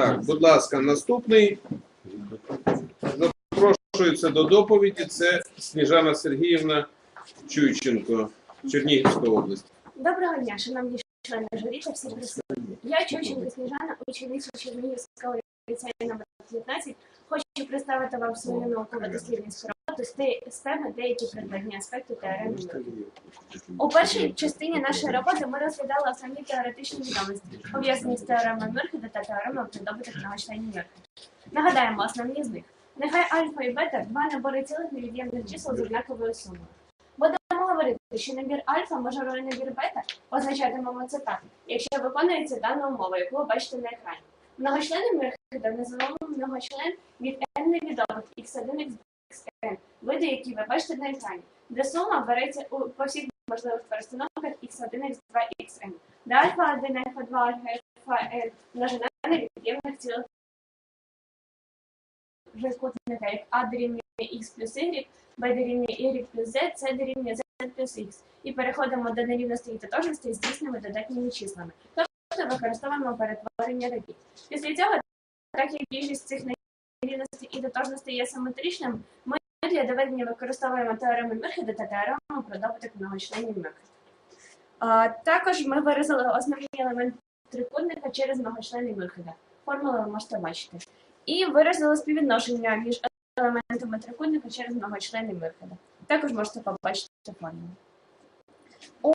Так, будь ласка, наступний запрошується до доповіді. Це Сніжана Сергіївна Чуйченко, Чернігівська область. Доброго дня, шановні члени журі та всі присутні. Я Чуйченко Сніжана, учениця Чернігівського ліцею номер 19. Хочу представити вам свою науково-дослідницьку роботу з те- з теми деякі предметні аспекти теореми. У першій частині нашої роботи ми розглядали основні теоретичні відомості, пов'язані з теоремою Мюрхеда та теоремою про добуток многочленів Мюрхеда. Нагадаємо основні з них. Нехай альфа і бета два набори цілих невід'ємних чисел з однаковою сумою. Будемо говорити, що набір альфа може роль набір бета означатимемо це так, якщо виконується дана умова, яку ви бачите на екрані. Многочленним Мюрхеда називаємо многочлен від n невідомих x1 xn, види, які ви бачите на екрані, де сума береться у по всіх можливих перестановках x1, x2, xn, де альфа 1, альфа 2, альфа, альфа n множина невід'ємних цілих трикутника, як а дорівнює x плюс y, b дорівнює y плюс z, c дорівнює z плюс x. І переходимо до нерівностей і тотожностей з дійсними додатніми числами. Тобто використовуємо перетворення рядів. Після цього, так як більшість цих нерівностей і тотожностей є симетричним, ми для доведення використовуємо теорему Мюрхеда та теорему про добуток многочленів Мюрхеда. Також ми виразили основні елементи трикутника через многочлени Мюрхеда. Формули ви можете бачити. І виразили співвідношення між елементами трикутника через многочлени Мюрхеда. Також можете побачити формулу. У,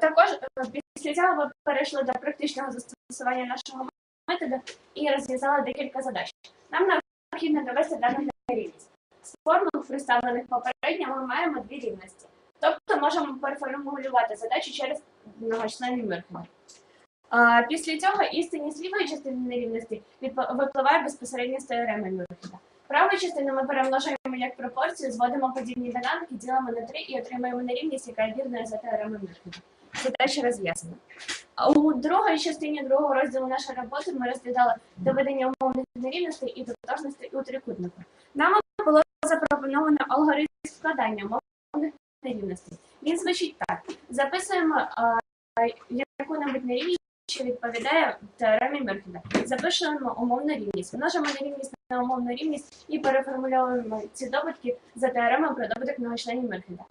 також е, після цього ви перейшли до практичного застосування нашого методу і розв'язали декілька задач. Нам необхідно довести дану нерівність. З формул, представлених попередньо, ми маємо дві рівності. Тобто можемо переформулювати задачу через многочленний Мюрхеда. Після цього істинні з лівої частини нерівності випливає безпосередньо з теореми Мюрхеда. Праву частину ми перемножуємо як пропорцію, зводимо подібні доданки, ділимо на 3 і отримаємо нерівність, яка є вірною за теоремою Мюрхеда. Задача розв'язана. А У другій частині другого розділу нашої роботи ми розглядали доведення умовних нерівностей і тотожностей у трикутнику. Нам було запропоновано алгоритм складання умовних нерівностей. Він звучить так: записуємо яку-небудь нерівність, що відповідає теоремі Мюрхеда. Запишемо умовну рівність, множимо нерівність на умовну рівність і переформульовуємо ці добутки за теоремою про добуток многочленів Мюрхеда.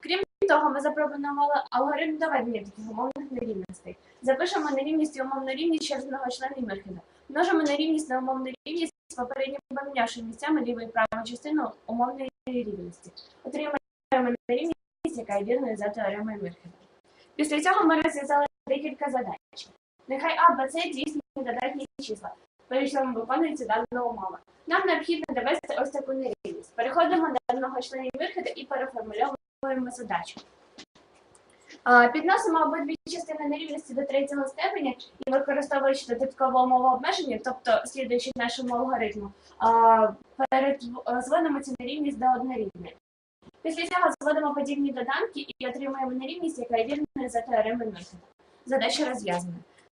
Крім того, ми запропонували алгоритм доведення таких умовних нерівностей. Запишемо нерівність і умовну рівність через многочленний Мюрхеда. Множимо нерівність на умовну рівність, попередньо помінявши місцями ліву і праву частину умовної рівності. Отримаємо нерівність, яка є за теоремою Мюрхеда. Після цього ми розв'язали декілька задач. Нехай А, Б, С дійсні додатні числа, чому виконується дана умова. Нам необхідно довести ось таку нерівність. Переходимо до многочленів Мюрхеда і переформульовуємо задачу. Підносимо обидві частини нерівності до третього степеня і використовуючи додаткову умову обмеження, тобто слідуючи нашому алгоритму, зводимо цю нерівність до однорівної. Після цього зводимо подібні доданки і отримуємо нерівність, яка є вірною за теоремою Мюрхеда. Задача розв'язана.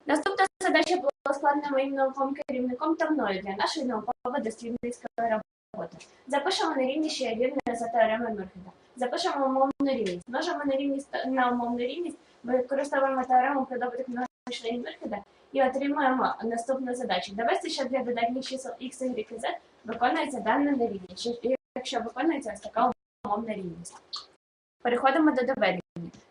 Наступна задача була складена моїм науковим керівником та мною для нашої науково-дослідницької роботи. Запишемо нерівність, що є вірною за теоремою Мюрхеда. Запишемо умовну рівність. Множимо нерівність на умовну рівність, використовуємо теорему про добуток многочленів Мюрхеда і отримуємо наступну задачу. Довести, що для додатніх чисел x, y і z виконується дана нерівність, якщо виконується ось така умовна рівність. Переходимо до доведення.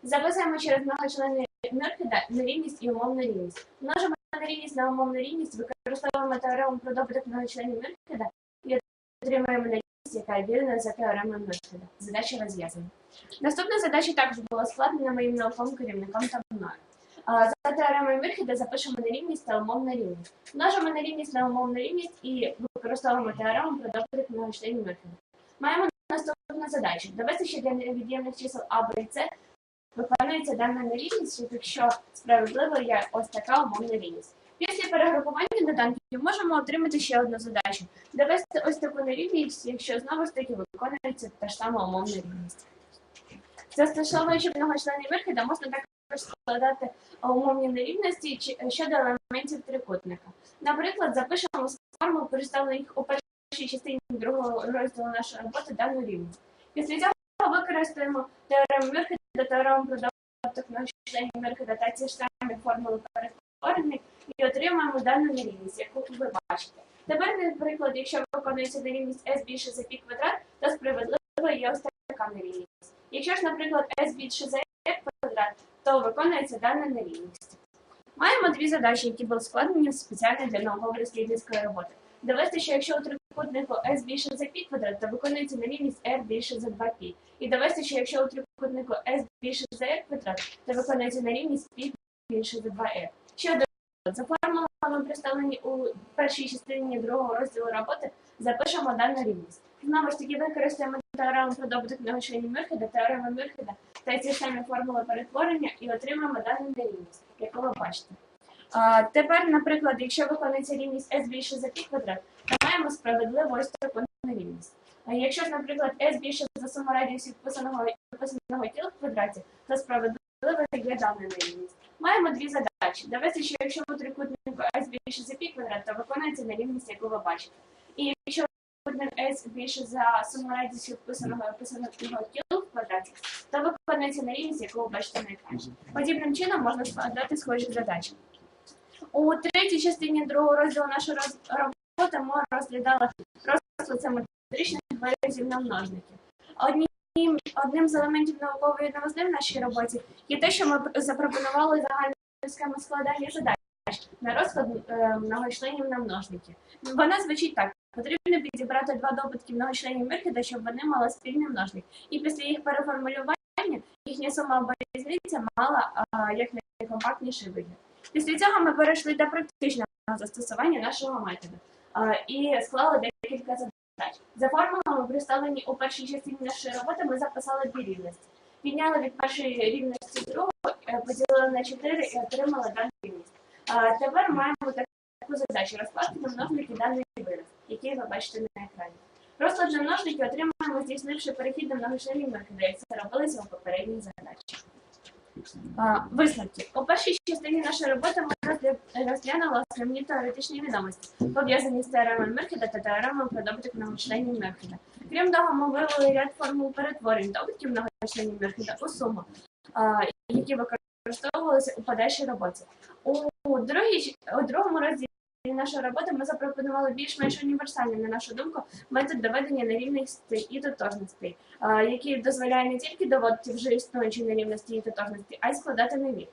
Записуємо через многочлени Мюрхеда нерівність і умовну рівність. Множимо нерівність на умовну рівність, використовуємо теорему про добуток многочленів Мюрхеда і отримуємо яка є вірною за теоремою Мюрхеда. Задача розв'язана. Наступна задача також була складена моїм науковим керівником та мною. За теоремою Мюрхеда запишемо нерівність та умовну рівність. Множимо нерівність на умовну рівність і використовуємо теорему про добуток многочленів Мюрхеда. Маємо наступну задачу. Довести, що для невід'ємних чисел А, Б і С виконується дана нерівність, якщо справедливо є ось така умовна рівність. Після перегрупування доданків можемо отримати ще одну задачу. Довести ось таку нерівність, якщо знову ж таки виконується та ж сама умовна рівність. Застосовуючи многочлени Мюрхеда, можна також складати умовні нерівності щодо елементів трикутника. Наприклад, запишемо з формул, представлених у першій частині другого розділу нашої роботи дану рівність. Після цього використаємо теорему Мюрхеда, теорему про добуток многочленів Мюрхеда та ті ж самі формули перетворення і отримаємо дану нерівність, яку ви бачите. Тепер, наприклад, якщо виконується нерівність s більше за π квадрат, то справедливо є ось така нерівність. Якщо ж, наприклад, s більше за y квадрат, то виконується дана нерівність. Маємо дві задачі, які були складені спеціально для науково-дослідницької роботи. Довести, що якщо у трикутнику s більше за π квадрат, то виконується нерівність r більше за 2π. І довести, що якщо у трикутнику s більше за r квадрат, то виконується нерівність π більше за 2r. Ще один приклад. За формулами, представлені у першій частині другого розділу роботи, запишемо дану рівність. Знову ж таки, використаємо теорему про добуток многочленів Мюрхеда, теорему Мюрхеда та ці самі формули перетворення і отримаємо дану нерівність, яку ви бачите. А, тепер, наприклад, якщо виконується рівність s більше за π квадрат, то маємо справедливу ось таку нерівність. А якщо ж, наприклад, s більше за суму радіусів вписаного і виписаного тіла в квадраті, то справедливо є дана нерівність. Маємо дві задачі. Довести, що якщо у трикутнику s більше за π квадрат, то виконується нерівність, яку ви бачите. І якщо трикутник s більше за суму радіусів вписаного і виписаного тіла в квадраті, то виконується нерівність, яку ви бачите на екрані. Подібним чином можна складати схожі задачі. У третій частині другого розділу нашої роботи ми розглядали розклад симетричних виразів на множники. Одним, з елементів наукової новизни в нашій роботі є те, що ми запропонували загальну схему складання задач на розклад е, многочленів на множники. Вона звучить так. Потрібно підібрати два добутки многочленів Мирхеда, щоб вони мали спільний множник. І після їх переформулювання їхня сума або різниця мала а, як найкомпактніший вигляд. Після цього ми перейшли до практичного застосування нашого методу а, і склали декілька задач. За формулами, представлені у першій частині нашої роботи, ми записали дві рівності. Підняли від першої рівності другу, е, поділили на 4 і отримали дану рівність. Тепер маємо таку задачу розкласти на множники даний вираз, який ви бачите на екрані. Розклад множники отримаємо, здійснивши перехід до методу, як це робилося у попередній задачі. Висновки. У першій частині нашої роботи ми розглянули основні теоретичні відомості, пов'язані з теоремою Мерхеда та теоремою про добуток многочленів Мерхеда. Крім того, ми вивели ряд формул перетворень добутків многочленів Мерхеда у суму, які використовувалися у подальшій роботі. У, другій, у другому розділі нашої роботи ми запропонували більш-менш універсальний, на нашу думку, метод доведення нерівностей і тотожностей, який дозволяє не тільки доводити вже існуючі нерівності і тотожності, а й складати нові.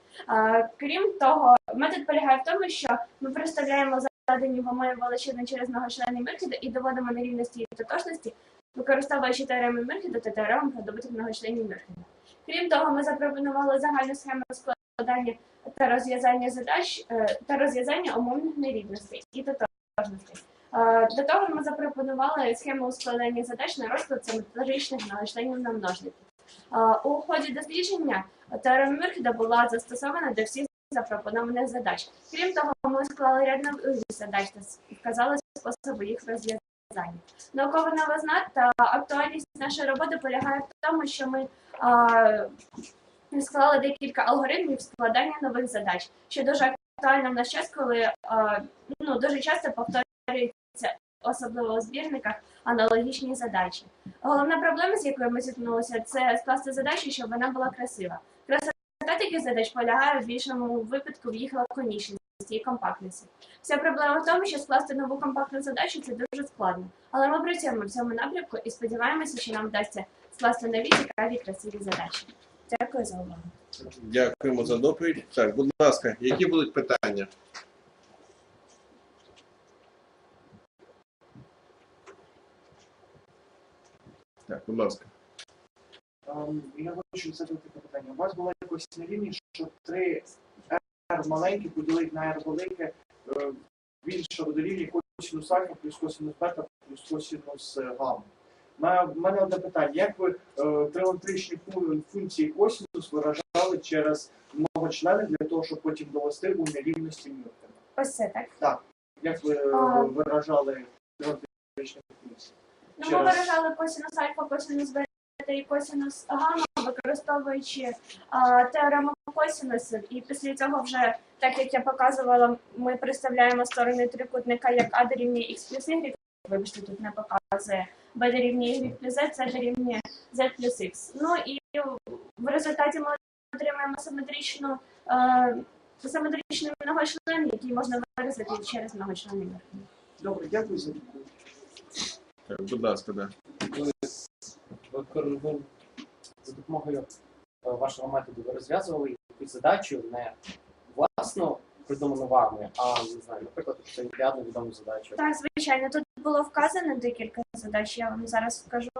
Крім того, метод полягає в тому, що ми представляємо задані в умові величини через многочлени Мерхеда і доводимо нерівності і тотожності, використовуючи теореми Мерхеда та теорему про добуток многочленів Мерхеда. Крім того, ми запропонували загальну схему складання та розв'язання задач е, та розв'язання умовних нерівностей і тотожностей. Е, До того ми запропонували схему складання задач на розклад симетричних многочленів на множники. Е, У ході дослідження теорема Мюрхеда була застосована до всіх запропонованих задач. Крім того, ми склали ряд нових задач та вказали способи їх розв'язання. Наукова новизна та актуальність нашої роботи полягає в тому, що ми е, склали декілька алгоритмів складання нових задач, що дуже актуально в наш час, коли ну, дуже часто повторюються, особливо у збірниках, аналогічні задачі. Головна проблема, з якою ми зіткнулися, це скласти задачу, щоб вона була красива. Красота таких задач полягає в більшому випадку в їх лаконічності і компактності. Вся проблема в тому, що скласти нову компактну задачу це дуже складно. Але ми працюємо в цьому напрямку і сподіваємося, що нам вдасться скласти нові цікаві красиві задачі. Дякую за увагу. Дякуємо за доповідь. Так, будь ласка, які будуть питання? Так, будь ласка. Ем, Я хочу задати таке питання. У вас була якось нерівність, що 3 r маленьке поділити на r велике е, більше дорівнює косинус альфа плюс косинус бета плюс косинус е, гамма. У мене одне питання. Як ви е, тригонометричні фу- функції косинус виражали через многочлени для того, щоб потім довести у нерівності Ньютона? Ось це так. Як ви е, А. виражали тригонометричні функції? Ну, ми виражали косинус альфа, косинус бета і косинус гамма, використовуючи а, теорему косинусів. І після цього вже, так як я показувала, ми представляємо сторони трикутника як А дорівнює Х плюс Y, вибачте, тут не показує, Б дорівнює Y плюс Z, С дорівнює Z плюс Х. Ну і в результаті ми отримаємо симетричну, е, симетричний многочлен, який можна виразити через многочленний механізм. Добре, дякую за відповідь. Так, будь ласка, да. ви, ви за допомогою е, вашого методу ви розв'язували якусь задачу не власно придуману вами, а не знаю, наприклад, олімпіадну відому задачу. Так, звичайно, тут було вказано декілька задач, я вам зараз скажу.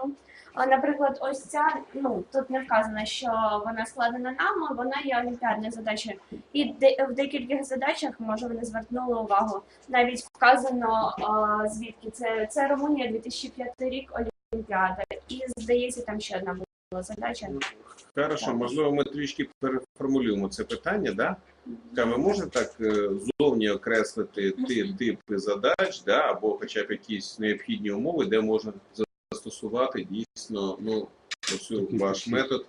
Наприклад, ось ця, ну тут не вказано, що вона складена нами, вона є олімпіадною задачею. І в декількох задачах, може, ви не звернули увагу, навіть вказано звідки це. Це Румунія 2005 рік Олімпіада. І здається, там ще одна була задача. Хорошо, Так. можливо, ми трішки переформулюємо це питання, да? Та ви можете так е, зовні окреслити ті типи задач, да, або хоча б якісь необхідні умови, де можна застосувати дійсно ну, оцю ваш метод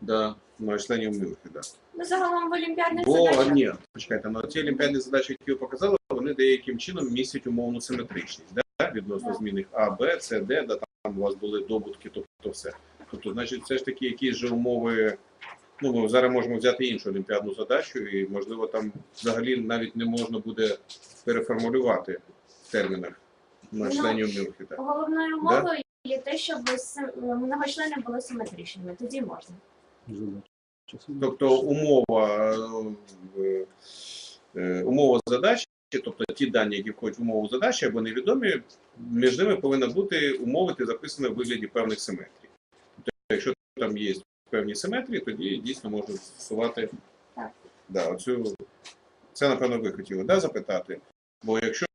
да, на членів Мюрфі. Да. Ну, загалом в олімпіадних Бо задачах. ні, почекайте, на ці олімпіадні задачі, які ви показали, вони деяким чином містять умовну симетричність, да? відносно Так. змінних А, Б, С, Д, да, там у вас були добутки, тобто все. Тобто, значить, все ж таки якісь же умови. Ну, ми зараз можемо взяти іншу олімпіадну задачу, і можливо там взагалі навіть не можна буде переформулювати в термінах на Ну, членів Мюрфіта. Головною умовою є те, щоб сим- многочлени були симетричними. Тоді можна. Тобто умова, е, е, умова задачі, тобто ті дані, які входять в умову задачі або невідомі, між ними повинна бути умовити записана в вигляді певних симетрій. Тобто, якщо там є певні симетрії, тоді дійсно можна застосувати Так. да, оцю. Це, напевно, ви хотіли да, запитати. Бо якщо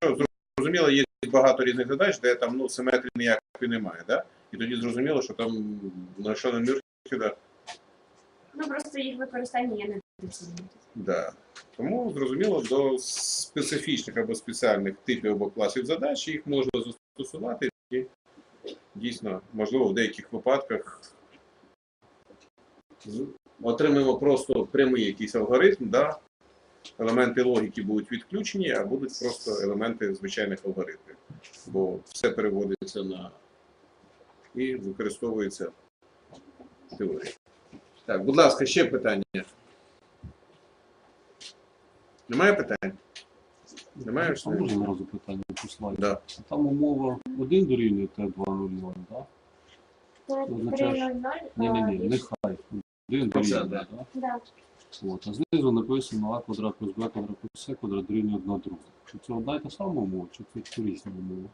зрозуміло, є багато різних задач, де там ну, симетрії ніякої немає, да? і тоді зрозуміло, що там на що на Мюрфіда Ну просто їх використання є недоцільним. Да. Тому зрозуміло, до специфічних або спеціальних типів або класів задач їх можна застосувати і дійсно, можливо, в деяких випадках отримаємо просто прямий якийсь алгоритм, да? елементи логіки будуть відключені, а будуть просто елементи звичайних алгоритмів. Бо все переводиться на і використовується теорія. Так, будь ласка, ще питання. Немає питань? Немає ж? А можна одразу питання по? Да. Там умова 1 дорівнює Т200, так? Означає, 3.0.0. Ні-ні-ні, нехай. 1 дорівнює, да. От, а знизу написано А квадрат плюс Б квадрат плюс С квадрат дорівнює 1 друга. Чи це одна і та сама умова, чи це різні умови?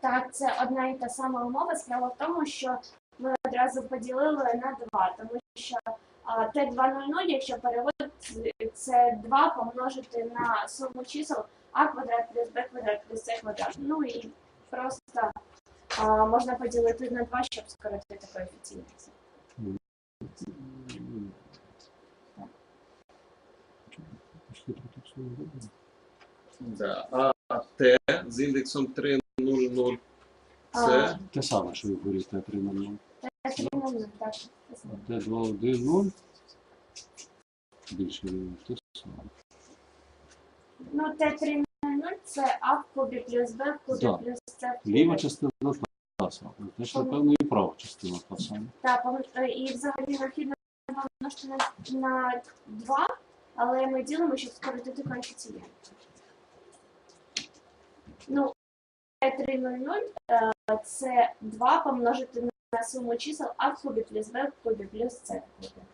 Так, це одна і та сама умова. Справа в тому, що ми одразу поділили на 2, тому що Т200, якщо переводити, це 2 помножити на суму чисел А квадрат плюс Б квадрат плюс С квадрат. Ну і просто можна поділити на 2, щоб скоротити коефіцієнт. Да. А Т з індексом 3,00 це Те саме, що і в горі Т300. Т300, так. Т210 більше те саме. Ну, Т300 це А в кубі плюс Б в кубі Да. плюс С. Ліва частина сама. Значить, напевно, і права частина та. Так, е, і взагалі необхідно помножити на, на 2, але ми ділимо, щоб скоротити коефіцієнт. Ну, 300 е, це 2 помножити на суму чисел А в кубі плюс Б в кубі плюс С в кубі.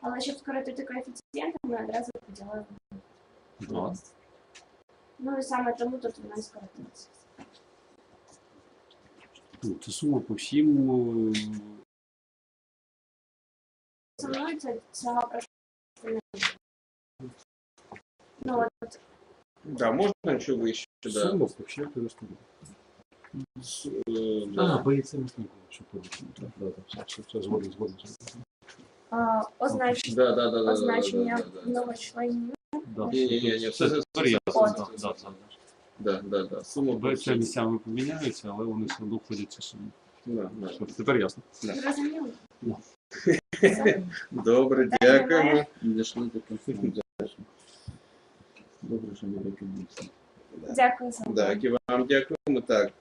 Але щоб скоротити коефіцієнт, ми одразу поділили. Два. Ну і саме тому тут вона і скоротилася. Ну, Це сума по всім е, Со мною це цього просто не. Ну, от да, можна що вище, да. сума по всім. С- е, А, да. боїться не знаю, що порушено. Так, да, так, все, все, все, згоден, згоден. а, означ... Да, да, да, да, означення да, да, да. многочленів. Да. Ні-ні-ні, Все це- тепер ясно. От. Да, да, да. Да, да, да. Сума Б це місцями поміняються, але вони все одно входять собі. Да, да. Тепер ясно. Да. Добре, дякуємо. Дійшли до кінця. Добре, що ми викинулися. Дякую за увагу. Так, і вам дякуємо. Так,